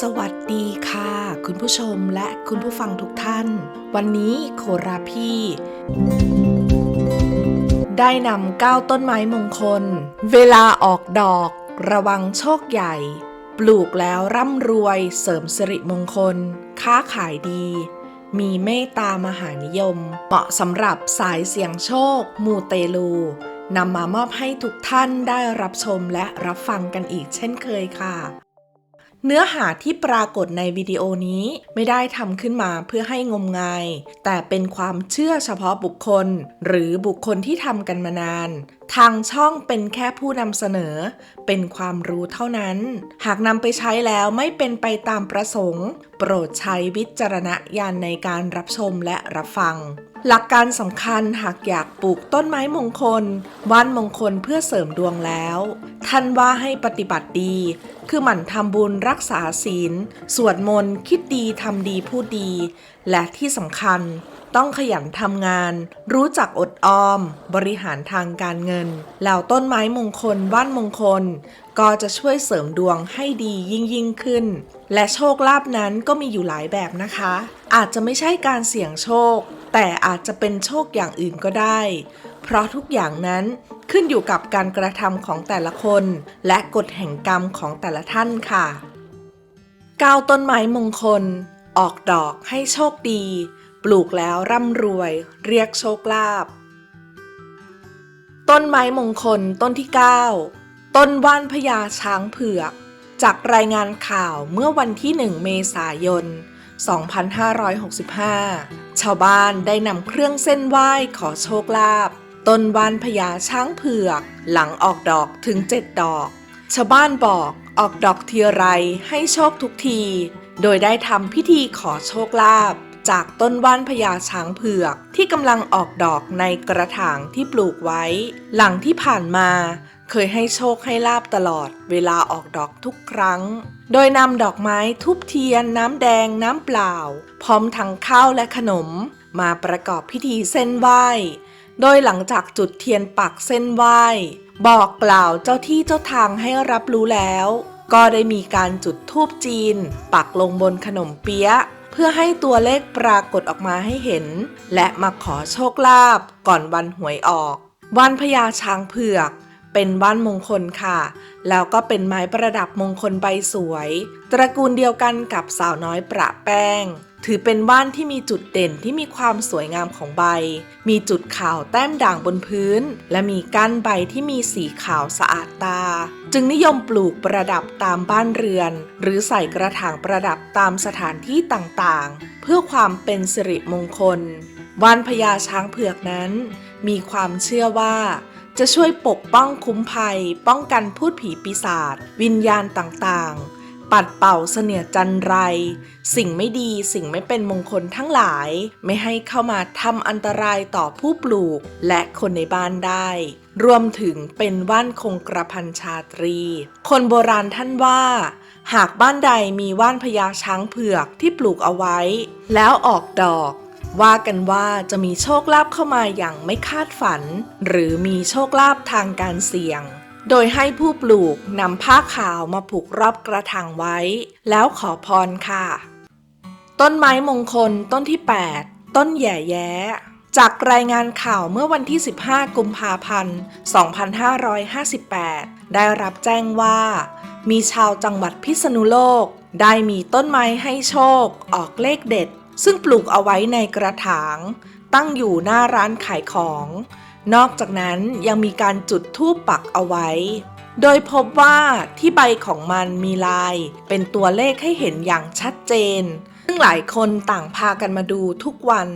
สวัสดีค่ะ คุณผู้ชมและคุณผู้ฟังทุกท่าน วันนี้โคราพี่ ได้นำเก้าต้นไม้มงคล เวลาออกดอก ระวังโชคใหญ่ ปลูกแล้วร่ำรวยเสริมสิริมงคล ค้าขายดี มีเมตตามหานิยม เหมาะสำหรับสายเสี่ยงโชค มูเตลูนำมามอบให้ทุกท่านได้รับชมและรับฟังกันอีกเช่นเคยค่ะ เนื้อหาที่ปรากฏในวิดีโอนี้ไม่ได้ทำขึ้นมาเพื่อให้งมงาย แต่เป็นความเชื่อเฉพาะบุคคล หรือบุคคลที่ทำกันมานาน ทางช่องเป็นแค่ผู้นำเสนอ เป็นความรู้เท่านั้น หากนำไปใช้แล้วไม่เป็นไปตามประสงค์ โปรดใช้วิจารณญาณในการรับชมและรับฟัง หลักการสำคัญหากอยากปลูกต้นไม้มงคล ว่านมงคลเพื่อเสริมดวงแล้ว ท่านว่าให้ปฏิบัติดี คือหมั่นทำบุญรักษาศีล สวดมนต์คิดดีทำดีพูดดี และที่สำคัญต้องขยันทำงาน รู้จักอดออม บริหารทางการเงิน แล้วต้นไม้มงคลว่านมงคล ก็จะช่วยเสริมดวงให้ดียิ่งยิ่งขึ้น และโชคลาภนั้นก็มีอยู่หลายแบบนะคะ อาจจะไม่ใช่การเสี่ยงโชค แต่อาจจะเป็นโชคอย่างอื่นก็ได้ เพราะทุกอย่างนั้นขึ้นอยู่กับการกระทำของแต่ละคน และกฎแห่งกรรมของแต่ละท่านค่ะกาวต้นไม้มงคล ออกดอกให้โชคดี ปลูกแล้วร่ำรวย เรียกโชคลาภต้นไม้มงคลต้นที่ 9 ต้นว่านพญาช้างเผือก จากรายงานข่าวเมื่อวันที่ 1 เมษายน 2565 ชาวบ้านได้นำเครื่องเส้นไหว้ขอโชคลาภต้นว่านพญาช้างเผือก หลังออกดอกถึง 7 ดอก ชาวบ้านบอกออกดอกทีไรให้โชคทุกที โดยได้ทำพิธีขอโชคลาภจากต้นว่านพญาช้างเผือกที่กำลังออกดอกในกระถางที่ปลูกไว้ หลังที่ผ่านมา เคยให้โชคให้ลาบตลอด เวลาออกดอกทุกครั้ง โดยนำดอกไม้ทุบเทียนน้ำแดงน้ำเปล่า พร้อมทั้งข้าวและขนม มาประกอบพิธีเส้นไหว้ โดยหลังจากจุดเทียนปักเส้นไหว้ บอกกล่าวเจ้าที่เจ้าทางให้รับรู้แล้ว ก็ได้มีการจุดธูปจีน ปักลงบนขนมเปี๊ยะเพื่อให้ตัวเลขปรากฏออกมาให้เห็น และมาขอโชคลาภก่อนวันหวยออก วันพญาช้างเผือก เป็นว่านมงคลค่ะ แล้วก็เป็นไม้ประดับมงคลใบสวย ตระกูลเดียวกันกับสาวน้อยประแป้ง ถือเป็นว่านที่มีจุดเด่นที่มีความสวยงามของใบ มีจุดขาวแต้มด่างบนพื้น และมีก้านใบที่มีสีขาวสะอาดตา จึงนิยมปลูกประดับตามบ้านเรือน หรือใส่กระถางประดับตามสถานที่ต่างๆ เพื่อความเป็นสิริมงคลว่านพญาช้างเผือกนั้น มีความเชื่อว่า จะช่วยปกป้องคุ้มภัย ป้องกันพูดผีปีศาจวิญญาณต่างๆ ปัดเป่าเสนียจันไร สิ่งไม่ดีสิ่งไม่เป็นมงคลทั้งหลาย ไม่ให้เข้ามาทำอันตรายต่อผู้ปลูกและคนในบ้านได้ รวมถึงเป็นว่านคงกระพันชาตรี คนโบราณท่านว่า หากบ้านใดมีว่านพญาช้างเผือกที่ปลูกเอาไว้ แล้วออกดอก ว่ากันว่าจะมีโชคลาภเข้ามาอย่างไม่คาดฝัน หรือมีโชคลาภทางการเสี่ยง โดยให้ผู้ปลูกนำผ้าขาวมาผูกรอบกระถางไว้ แล้วขอพรค่ะ ต้นไม้มงคลต้นที่ 8 ต้นแย่แย้จากรายงานข่าวเมื่อวันที่ 15 กุมภาพันธ์ 2558 ได้รับแจ้งว่า มีชาวจังหวัดพิษณุโลก ได้มีต้นไม้ให้โชค ออกเลขเด็ด ซึ่งปลูกเอาไว้ในกระถาง ตั้งอยู่หน้าร้านขายของ นอกจากนั้นยังมีการจุดธูปปักเอาไว้ โดยพบว่าที่ใบของมันมีลาย เป็นตัวเลขให้เห็นอย่างชัดเจน ซึ่งหลายคนต่างพากันมาดูทุกวัน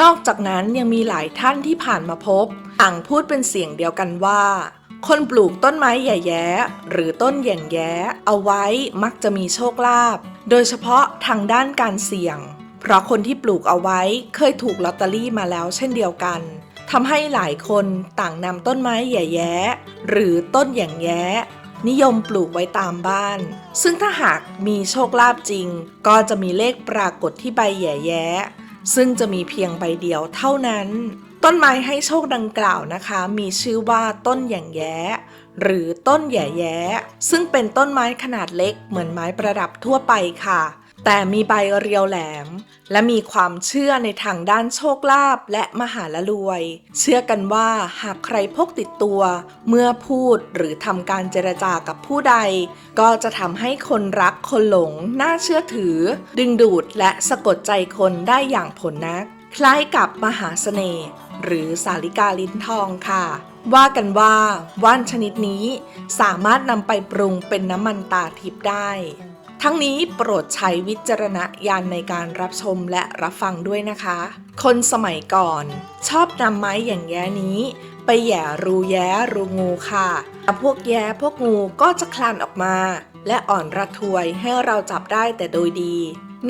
นอกจากนั้นยังมีหลายท่านที่ผ่านมาพบ ต่างพูดเป็นเสียงเดียวกันว่าคนปลูกต้นไม้ใหญ่แย้หรือต้นแหย่งแย้เอาไว้มักจะมีโชคลาภ โดยเฉพาะทางด้านการเสี่ยง เพราะคนที่ปลูกเอาไว้เคยถูกลอตเตอรี่มาแล้วเช่นเดียวกันทำให้หลายคนต่างนำต้นไม้แย่แย้หรือต้นแหย่งแย้นิยมปลูกไว้ตามบ้าน ซึ่งถ้าหากมีโชคลาภจริง ก็จะมีเลขปรากฏที่ใบแย่แย้ซึ่งจะมีเพียงใบเดียวเท่านั้น ต้นไม้ให้โชคดังกล่าวนะคะ มีชื่อว่าต้นหย่งแย้หรือต้นแย่แย้ซึ่งเป็นต้นไม้ขนาดเล็กเหมือนไม้ประดับทั่วไปค่ะ แต่มีใบเรียวแหลม และมีความเชื่อในทางด้านโชคลาภและมหาละรวย เชื่อกันว่าหากใครพกติดตัว เมื่อพูดหรือทำการเจรจากับผู้ใด ก็จะทำให้คนรักคนหลง น่าเชื่อถือ ดึงดูดและสะกดใจคนได้อย่างผลนัก คล้ายกับมหาเสน่ห์หรือสาลิกาลิ้นทองค่ะว่ากันว่าว่านชนิดนี้สามารถนำไปปรุงเป็นน้ำมันตาทิพย์ได้ ทั้งนี้โปรดใช้วิจารณญาณในการรับชมและรับฟังด้วยนะคะ คนสมัยก่อน ชอบนำไม้อย่างแย้นี้ ไปแย่รูแย้รูงูค่ะแล้วพวกแย้พวกงูก็จะคลานออกมา และอ่อนระทวยให้เราจับได้แต่โดยดี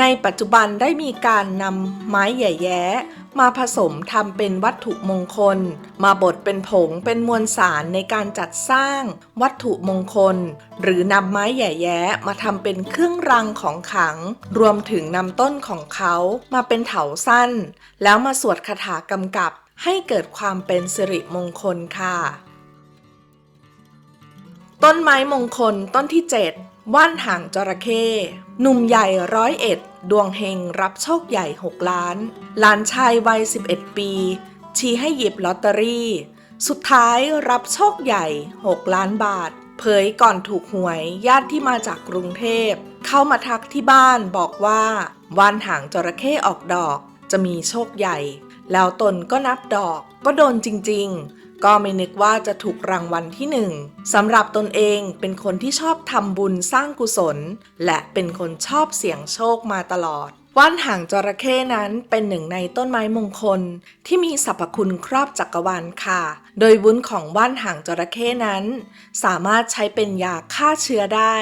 ในปัจจุบันได้มีการนำไม้แหย่แย้มาผสมทำเป็นวัตถุมงคล มาบดเป็นผงเป็นมวลสารในการจัดสร้างวัตถุมงคล หรือนำไม้แหย่แย้มาทำเป็นเครื่องรางของขัง รวมถึงนำต้นของเขามาเป็นเถาสั้น แล้วมาสวดคาถากำกับให้เกิดความเป็นสิริมงคลค่ะ ต้นไม้มงคลต้นที่ 7 ว่านหางจระเข้หนุ่มใหญ่ร้อยเอ็ดดวงเฮงรับโชคใหญ่ 6 ล้าน หลานชายวัย 11 ปี ชี้ให้หยิบลอตเตอรี่ สุดท้ายรับโชคใหญ่ 6 ล้านบาท เผยก่อนถูกหวยญาติที่มาจากกรุงเทพ เข้ามาทักที่บ้านบอกว่าว่านหางจระเข้ออกดอก จะมีโชคใหญ่ แล้วตนก็นับดอกก็โดนจริง ๆ ก็ไม่นึกว่าจะถูกรางวัลที่หนึ่งสำหรับตนเองเป็นคนที่ชอบทำบุญสร้างกุศล และเป็นคนชอบเสี่ยงโชคมาตลอด ว่านหางจระเข้นั้นเป็นหนึ่งในต้นไม้มงคล ที่มีสรรพคุณครอบจักรวาลค่ะ โดยวุ้นของว่านหางจระเข้นั้น สามารถใช้เป็นยาฆ่าเชื้อได้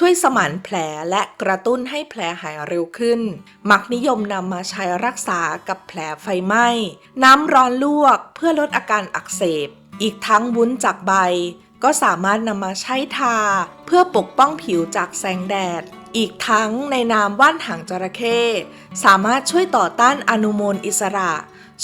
ช่วยสมานแผลและกระตุ้นให้แผลหายเร็วขึ้น มักนิยมนำมาใช้รักษากับแผลไฟไหม้ น้ำร้อนลวกเพื่อลดอาการอักเสบ อีกทั้งวุ้นจากใบ ก็สามารถนำมาใช้ทา เพื่อปกป้องผิวจากแสงแดด อีกทั้งในนามว่านหางจระเข้สามารถช่วยต่อต้านอนุมูลอิสระ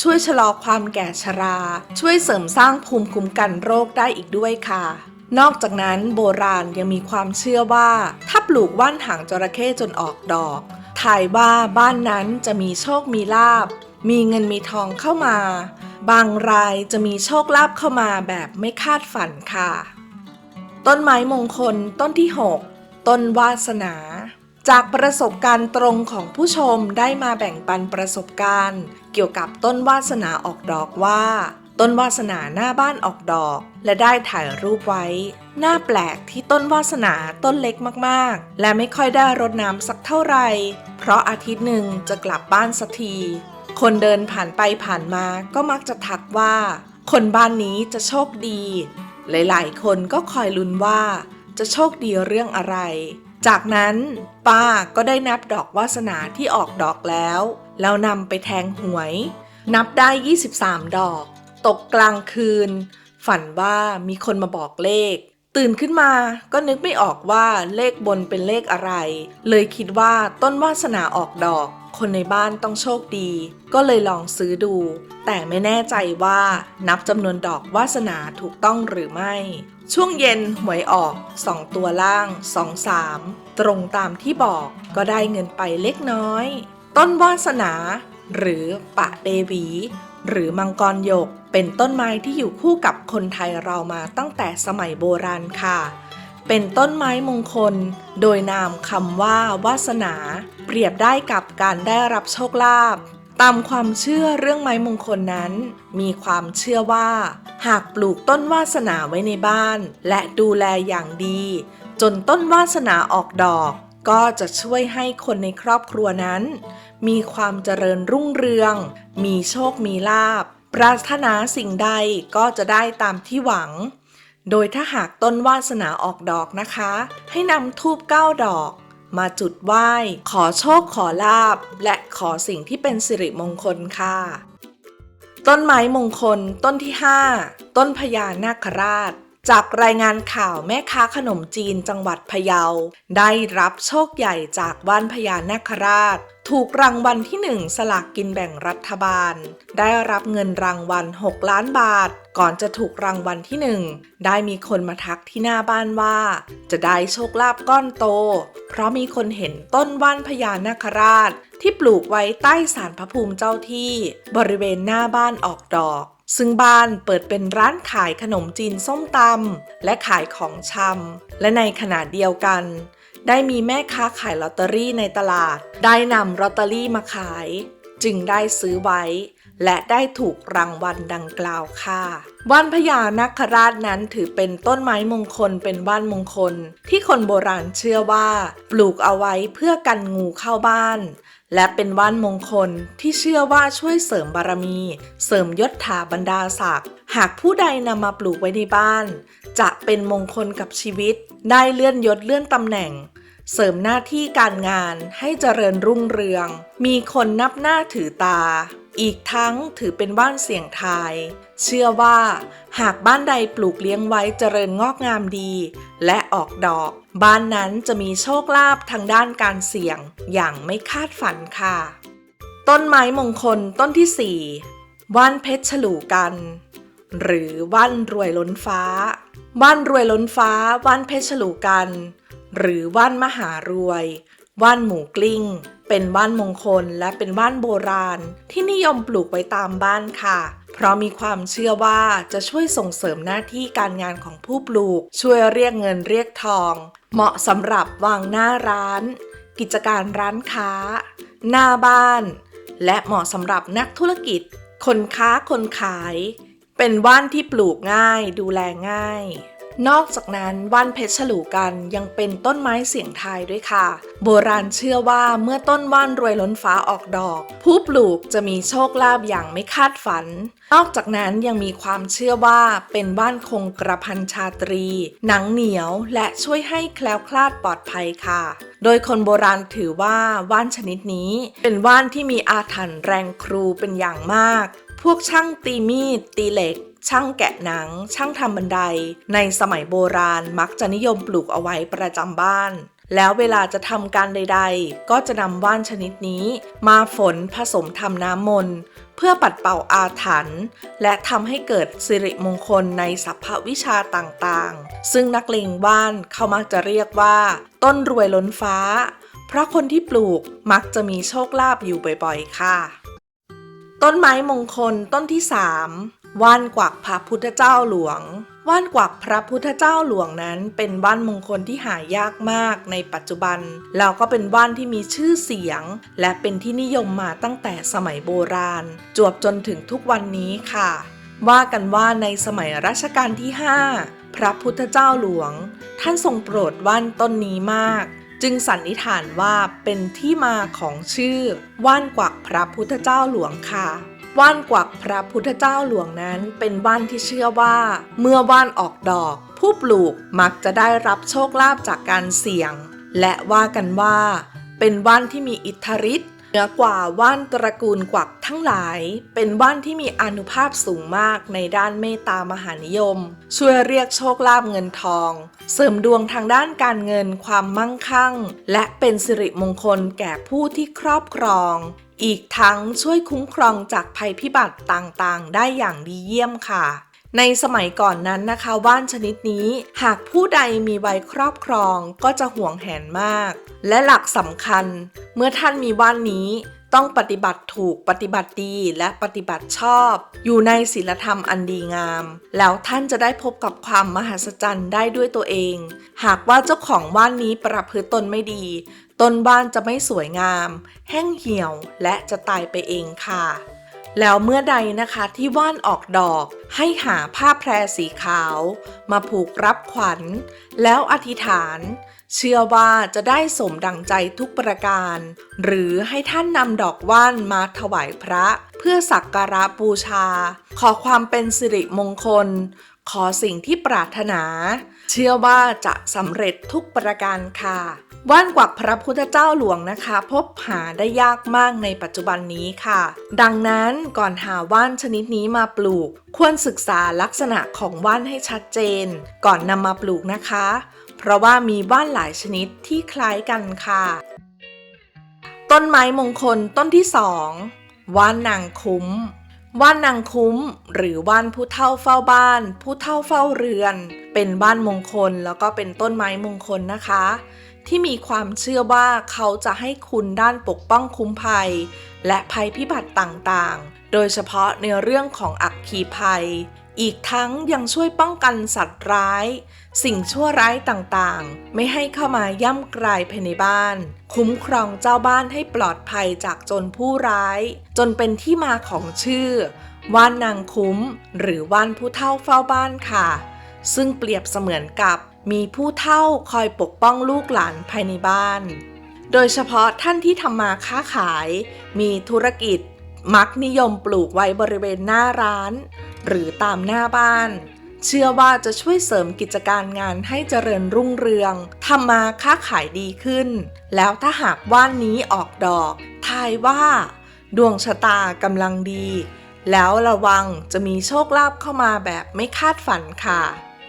ช่วยชะลอความแก่ชรา ช่วยเสริมสร้างภูมิคุ้มกันโรคได้อีกด้วยค่ะ นอกจากนั้นโบราณยังมีความเชื่อว่า ถ้าปลูกว่านหางจระเข้จนออกดอก ทายว่าบ้านนั้นจะมีโชคมีลาบ มีเงินมีทองเข้ามา บางรายจะมีโชคลาภเข้ามาแบบไม่คาดฝันค่ะ ต้นไม้มงคลต้นที่ 6 ต้นวาสนา จากประสบการณ์ตรงของผู้ชมได้มาแบ่งปันประสบการณ์ เกี่ยวกับต้นวาสนาออกดอกว่า ต้นวาสนาหน้าบ้านออกดอก และได้ถ่ายรูปไว้ หน้าแปลกที่ต้นวาสนาต้นเล็กมากๆ และไม่ค่อยได้รดน้ำสักเท่าไหร่ เพราะอาทิตย์หนึ่งจะกลับบ้านสักที คนเดินผ่านไปผ่านมาก็มักจะทักว่า คนบ้านนี้จะโชคดี หลายๆ คนก็คอยลุ้นว่า จะโชคดีเรื่องอะไร จากนั้นป้าก็ได้นับดอกวาสนาที่ออกดอกแล้ว แล้วนำไปแทงหวย นับได้ 23 ดอก ตกกลางคืน ฝันว่ามีคนมาบอกเลข ตื่นขึ้นมาก็นึกไม่ออกว่าเลขบนเป็นเลขอะไร เลยคิดว่าต้นวาสนาออกดอก คนในบ้านต้องโชคดี ก็เลยลองซื้อดู แต่ไม่แน่ใจว่านับจำนวนดอกวาสนาถูกต้องหรือไม่ ช่วงเย็นหวยออก2ตัวล่าง2 3ตรงตามที่บอกก็ได้เงินไปเล็กน้อย ต้นวาสนาหรือปะเดวี หรือมังกรหยก เป็นต้นไม้ที่อยู่คู่กับคนไทยเรามาตั้งแต่สมัยโบราณค่ะ เป็นต้นไม้มงคล โดยนามคำว่าวาสนา เปรียบได้กับการได้รับโชคลาภตามความเชื่อเรื่องไม้มงคลนั้น มีความเชื่อว่า หากปลูกต้นวาสนาไว้ในบ้าน และดูแลอย่างดี จนต้นวาสนาออกดอก ก็จะช่วยให้คนในครอบครัวนั้น มีความเจริญรุ่งเรือง มีโชคมีลาภปรารถนาสิ่งใดก็จะได้ตามที่หวัง โดยถ้าหากต้นวาสนาออกดอกนะคะ ให้นำทูบเก้าดอก มาจุดไหว้ ขอโชคขอลาบ และขอสิ่งที่เป็นสิริมงคลค่ะ ต้นไม้มงคล ต้นที่ 5 ต้นพญานาคราช จากรายงานข่าวแม่ค้าขนมจีนจังหวัดพะเยา ได้รับโชคใหญ่จากว่านพญานาคราช ถูกรางวัลที่หนึ่งสลากกินแบ่งรัฐบาล ได้รับเงินรางวัล 6 ล้านบาท ก่อนจะถูกรางวัลที่หนึ่งได้มีคนมาทักที่หน้าบ้านว่า จะได้โชคลาภก้อนโต เพราะมีคนเห็นต้นว่านพญานาคราช ที่ปลูกไว้ใต้ศาลพระภูมิเจ้าที่ บริเวณหน้าบ้านออกดอก ซึ่งบ้านเปิดเป็นร้านขายขนมจีนส้มตำและขายของชำและในขณะเดียวกัน ได้มีแม่ค้าขายลอตเตอรี่ในตลาด ได้นำลอตเตอรี่มาขาย จึงได้ซื้อไว้ และได้ถูกรางวัลดังกล่าวค่ะว่านพญานาคราชนั้นถือเป็นต้นไม้มงคลเป็นว่านมงคล ที่คนโบราณเชื่อว่า ปลูกเอาไว้เพื่อกันงูเข้าบ้าน และเป็นว่านมงคลที่เชื่อว่าช่วยเสริมบารมี เสริมยศถาบรรดาศักดิ์หากผู้ใดนำมาปลูกไว้ในบ้าน จะเป็นมงคลกับชีวิต ได้เลื่อนยศเลื่อนตำแหน่ง เสริมหน้าที่การงานให้เจริญรุ่งเรือง มีคนนับหน้าถือตา อีกทั้งถือเป็นบ้านเสี่ยงทาย เชื่อว่า หากบ้านใดปลูกเลี้ยงไว้เจริญงอกงามดี และออกดอก บ้านนั้นจะมีโชคลาภทางด้านการเสี่ยงอย่างไม่คาดฝันค่ะ ต้นไม้มงคลต้นที่ 4 ว่านเพชรฉลูกัน หรือว่านรวยล้นฟ้า ว่านรวยล้นฟ้า ว่านเพชรฉลูกัน หรือว่านมหารวยว่านหมูกลิ้ง เป็นว่านมงคลและเป็นว่านโบราณ ที่นิยมปลูกไว้ตามบ้านค่ะ เพราะมีความเชื่อว่าจะช่วยส่งเสริมหน้าที่การงานของผู้ปลูก ช่วยเรียกเงินเรียกทอง เหมาะสำหรับวางหน้าร้าน กิจการร้านค้า หน้าบ้าน และเหมาะสำหรับนักธุรกิจ คนค้าคนขาย เป็นว่านที่ปลูกง่ายดูแลง่ายนอกจากนั้นว่านเพชรฉลูกันยังเป็นต้นไม้เสียงทายด้วยค่ะ โบราณเชื่อว่าเมื่อต้นว่านรวยล้นฟ้าออกดอก ผู้ปลูกจะมีโชคลาภอย่างไม่คาดฝัน นอกจากนั้นยังมีความเชื่อว่าเป็นว่านคงกระพันชาตรี หนังเหนียวและช่วยให้แคล้วคลาดปลอดภัยค่ะ โดยคนโบราณถือว่าว่านชนิดนี้ เป็นว่านที่มีอาถรรพ์แรงครูเป็นอย่างมาก พวกช่างตีมีด ตีเหล็กช่างแกะหนัง ช่างทำบันได ในสมัยโบราณมักจะนิยมปลูกเอาไว้ประจำบ้าน แล้วเวลาจะทำการใด ๆ ก็จะนำว่านชนิดนี้ มาฝนผสมทำน้ำมนต์เพื่อปัดเป่าอาถรรพ์และทำให้เกิดสิริมงคลในสัพพวิชาต่างๆ ซึ่งนักเลงว่านเขามักจะเรียกว่า ต้นรวยล้นฟ้า เพราะคนที่ปลูกมักจะมีโชคลาภอยู่บ่อยๆ ค่ะ ต้นไม้มงคลต้นที่ 3 ว่านกวักพระพุทธเจ้าหลวง ว่านกวักพระพุทธเจ้าหลวงนั้น เป็นว่านมงคลที่หายากมากในปัจจุบัน แล้วก็เป็นว่านที่มีชื่อเสียง และเป็นที่นิยมมาตั้งแต่สมัยโบราณ จวบจนถึงทุกวันนี้ค่ะ ว่ากันว่าในสมัยรัชกาลที่ 5 พระพุทธเจ้าหลวง ท่านทรงโปรดว่านต้นนี้มาก จึงสันนิษฐานว่าเป็นที่มาของชื่อว่านกวักพระพุทธเจ้าหลวงค่ะ ว่านกวักพระพุทธเจ้าหลวงนั้นเป็นว่านที่เชื่อว่า เมื่อว่านออกดอก ผู้ปลูกมักจะได้รับโชคลาภจากการเสี่ยง และว่ากันว่า เป็นว่านที่มีอิทธิฤทธิ์เหนือกว่าว่านตระกูลกวักทั้งหลาย เป็นว่านที่มีอนุภาพสูงมากในด้านเมตตามหานิยม ช่วยเรียกโชคลาภเงินทอง เสริมดวงทางด้านการเงินความมั่งคั่ง และเป็นสิริมงคลแก่ผู้ที่ครอบครอง อีกทั้งช่วยคุ้มครองจากภัยพิบัติต่างๆ ได้อย่างดีเยี่ยมค่ะ ในสมัยก่อนนั้นนะคะว่านชนิดนี้ หากผู้ใดมีไว้ครอบครองก็จะห่วงแหนมาก และหลักสำคัญ เมื่อท่านมีว่านนี้ต้องปฏิบัติถูกปฏิบัติดีและปฏิบัติชอบ อยู่ในศีลธรรมอันดีงาม แล้วท่านจะได้พบกับความมหัศจรรย์ได้ด้วยตัวเอง หากว่าเจ้าของว่านนี้ประพฤติตนไม่ดี ต้นบ้านจะไม่สวยงาม แห้งเหี่ยวและจะตายไปเองค่ะ แล้วเมื่อใดนะคะที่ว่านออกดอก ให้หาผ้าแพรสีขาว มาผูกรับขวัญ แล้วอธิษฐาน เชื่อว่าจะได้สมดังใจทุกประการ หรือให้ท่านนำดอกว่านมาถวายพระ เพื่อสักการะบูชา ขอความเป็นสิริมงคล ขอสิ่งที่ปรารถนา เชื่อว่าจะสำเร็จทุกประการค่ะ ว่านกวักพระพุทธเจ้าหลวงนะคะ พบหาได้ยากมากในปัจจุบันนี้ค่ะ ดังนั้นก่อนหาว่านชนิดนี้มาปลูก ควรศึกษาลักษณะของว่านให้ชัดเจน ก่อนนำมาปลูกนะคะ เพราะว่ามีว่านหลายชนิดที่คล้ายกันค่ะ ต้นไม้มงคลต้นที่สองว่านนางคุ้ม ว่านนางคุ้ม หรือว่านผู้เฒ่าเฝ้าบ้าน ผู้เฒ่าเฝ้าเรือน เป็นบ้านมงคลแล้วก็เป็นต้นไม้มงคลนะคะ ที่มีความเชื่อว่าเขาจะให้คุณด้านปกป้องคุ้มภัย และภัยพิบัติต่างๆ โดยเฉพาะในเรื่องของอัคคีภัย อีกทั้งยังช่วยป้องกันสัตว์ร้าย สิ่งชั่วร้ายต่างๆ ไม่ให้เข้ามาย่ำกรายภายในบ้าน คุ้มครองเจ้าบ้านให้ปลอดภัยจากจรผู้ร้าย จนเป็นที่มาของชื่อ ว่านนางคุ้ม หรือว่านผู้เฒ่าเฝ้าบ้านค่ะ ซึ่งเปรียบเสมือนกับมีผู้เฒ่าคอยปกป้องลูกหลานภายในบ้าน โดยเฉพาะท่านที่ทำมาค้าขาย มีธุรกิจ มักนิยมปลูกไว้บริเวณหน้าร้าน หรือตามหน้าบ้าน เชื่อว่าจะช่วยเสริมกิจการงานให้เจริญรุ่งเรืองทำมาค้าขายดีขึ้น แล้วถ้าหากว่านนี้ออกดอก ทายว่า ดวงชะตากำลังดี แล้วระวังจะมีโชคลาภเข้ามาแบบไม่คาดฝันค่ะ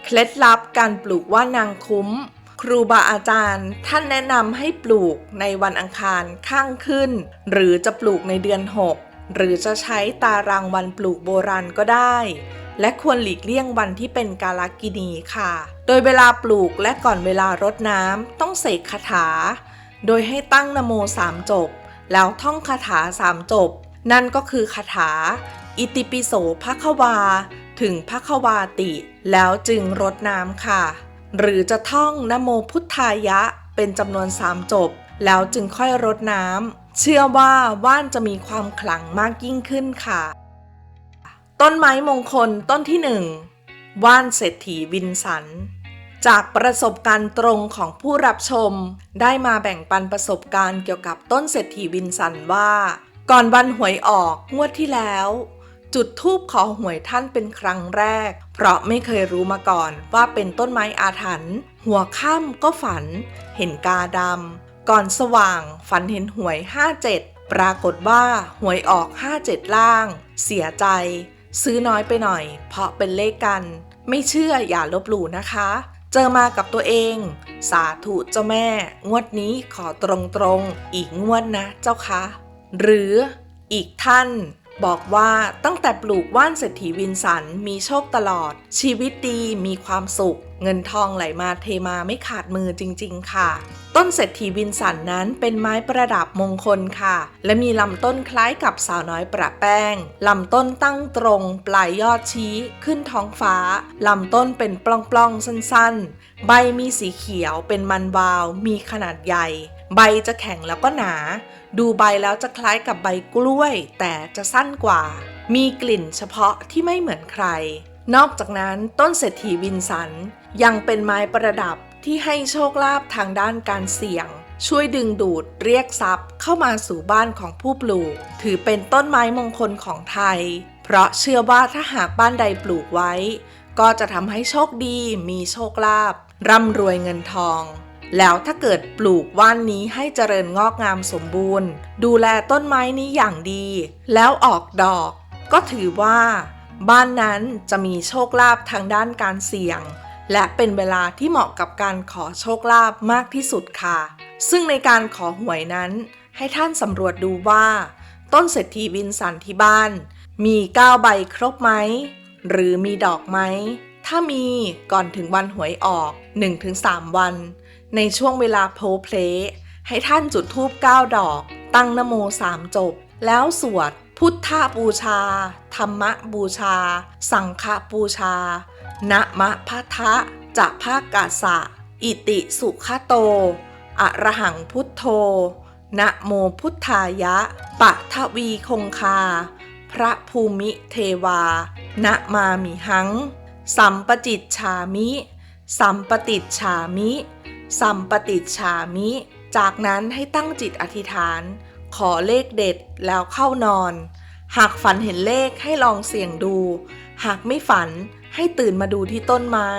เคล็ดลับการปลูกว่านางคุ้ม ครูบาอาจารย์ ท่านแนะนำให้ปลูกในวันอังคารข้างขึ้น หรือจะปลูกในเดือน 6 หรือจะใช้ตารางวันปลูกโบราณก็ได้ และควรหลีกเลี่ยงวันที่เป็นกาลกินีค่ะ โดยเวลาปลูกและก่อนเวลารดน้ำต้องเสกคาถา โดยให้ตั้งนโมสามจบ แล้วท่องคาถาสามจบ นั่นก็คือคาถา อิติปิโสภควา ถึงภควาติ แล้วจึงรดน้ำค่ะ หรือจะท่องนโมพุทธายะเป็นจำนวนสามจบ แล้วจึงค่อยรดน้ำเชื่อว่าว่านจะมีความขลังมากยิ่งขึ้นค่ะ ต้นไม้มงคลต้นที่หนึ่งว่านเศรษฐีวินสัน จากประสบการณ์ตรงของผู้รับชม ได้มาแบ่งปันประสบการณ์เกี่ยวกับต้นเศรษฐีวินสันว่า ก่อนวันหวยออกงวดที่แล้ว จุดทูบขอหวยท่านเป็นครั้งแรก เพราะไม่เคยรู้มาก่อนว่าเป็นต้นไม้อาถรรพ์หัวค่ำก็ฝัน เห็นกาดำก่อนสว่างฝันเห็นหวย 57 ปรากฏว่าหวยออก 57 ล่าง เสียใจ ซื้อน้อยไปหน่อย เพราะเป็นเลขกัน ไม่เชื่ออย่าลบหลู่นะคะ เจอมากับตัวเอง สาธุเจ้าแม่ งวดนี้ขอตรงๆ อีกงวดนะเจ้าคะหรืออีกท่านบอกว่าตั้งแต่ปลูกว่านเศรษฐีวินสันมีโชคตลอด ชีวิตดีมีความสุข เงินทองไหลมาเทมาไม่ขาดมือจริง ๆ ค่ะ ต้นเศรษฐีวินสันนั้นเป็นไม้ประดับมงคลค่ะ และมีลำต้นคล้ายกับสาวน้อยประแป้ง ลำต้นตั้งตรง ปลายยอดชี้ ขึ้นท้องฟ้า ลำต้นเป็นปล้องๆสั้นๆ ใบมีสีเขียวเป็นมันวาว มีขนาดใหญ่ ใบจะแข็งแล้วก็หนา ดูใบแล้วจะคล้ายกับใบกล้วย แต่จะสั้นกว่า มีกลิ่นเฉพาะที่ไม่เหมือนใคร นอกจากนั้นต้นเศรษฐีวินสันยังเป็นไม้ประดับ ที่ให้โชคลาภทางด้านการเสี่ยง ช่วยดึงดูดเรียกทรัพย์เข้ามาสู่บ้านของผู้ปลูก ถือเป็นต้นไม้มงคลของไทย เพราะเชื่อว่าถ้าหากบ้านใดปลูกไว้ ก็จะทำให้โชคดีมีโชคลาภร่ำรวยเงินทอง แล้วถ้าเกิดปลูกว่านนี้ให้เจริญงอกงามสมบูรณ์ ดูแลต้นไม้นี้อย่างดี แล้วออกดอก ก็ถือว่า บ้านนั้นจะมีโชคลาภทางด้านการเสี่ยง และเป็นเวลาที่เหมาะกับการขอโชคลาภมากที่สุดค่ะ ซึ่งในการขอหวยนั้น ให้ท่านสำรวจดูว่า ต้นเศรษฐีวินสันที่บ้าน มี9ใบครบไหม หรือมีดอกไหม ถ้ามีก่อนถึงวันหวยออก 1-3 วัน ในช่วงเวลาโพลเพลให้ท่านจุดธูป9ดอก ตั้งนโมสามจบ แล้วสวด พุทธบูชา ธรรมบูชา สังฆบูชา นะมะพะทะจะภาคกาสะ อิติสุขโต อะระหังพุทโธ นะโมพุทธายะ ปะทวีคงคา พระภูมิเทวา นะมามิหัง สัมปจิตฉามิ สัมปติฉามิ สัมปติฉามิ จากนั้นให้ตั้งจิตอธิษฐาน ขอเลขเด็ดแล้วเข้านอน หากฝันเห็นเลขให้ลองเสี่ยงดู หากไม่ฝันให้ตื่นมาดูที่ต้นไม้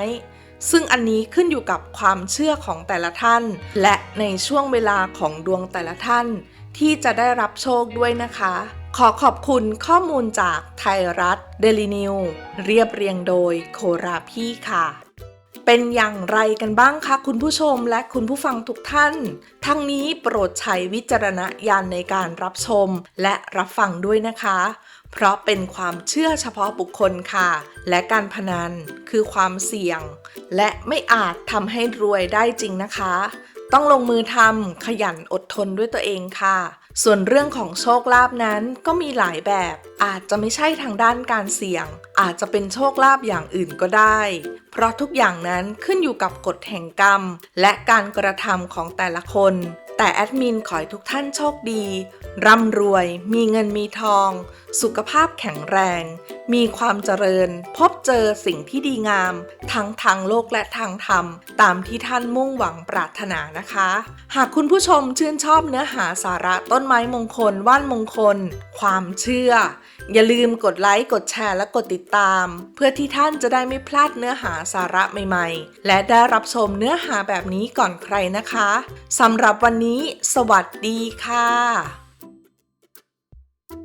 ซึ่งอันนี้ขึ้นอยู่กับความเชื่อของแต่ละท่าน และในช่วงเวลาของดวงแต่ละท่าน ที่จะได้รับโชคด้วยนะคะ ขอขอบคุณข้อมูลจากไทยรัฐเดลินิวเรียบเรียงโดยโคราพี่ค่ะ เป็นอย่างไรกันบ้างคะคุณผู้ชมและคุณผู้ฟังทุกท่าน ทั้งนี้โปรดใช้วิจารณญาณในการรับชมและรับฟังด้วยนะคะ เพราะเป็นความเชื่อเฉพาะบุคคลค่ะ และการพนันคือความเสี่ยง และไม่อาจทำให้รวยได้จริงนะคะ ต้องลงมือทำขยันอดทนด้วยตัวเองค่ะ ส่วนเรื่องของโชคลาภนั้นก็มีหลายแบบ อาจจะไม่ใช่ทางด้านการเสี่ยง อาจจะเป็นโชคลาภอย่างอื่นก็ได้ เพราะทุกอย่างนั้นขึ้นอยู่กับกฎแห่งกรรม และการกระทำของแต่ละคน แต่แอดมินขอให้ทุกท่านโชคดี ร่ำรวย มีเงินมีทอง สุขภาพแข็งแรง มีความเจริญ พบเจอสิ่งที่ดีงาม ทั้งทางโลกและทางธรรม ตามที่ท่านมุ่งหวังปรารถนานะคะ หากคุณผู้ชมชื่นชอบเนื้อหาสาระต้นไม้มงคล ว่านมงคล ความเชื่อ อย่าลืมกดไลค์ กดแชร์ และกดติดตาม เพื่อที่ท่านจะได้ไม่พลาดเนื้อหาสาระใหม่ ๆ และได้รับชมเนื้อหาแบบนี้ก่อนใครนะคะสำหรับวันนี้นี้ สวัสดีค่ะ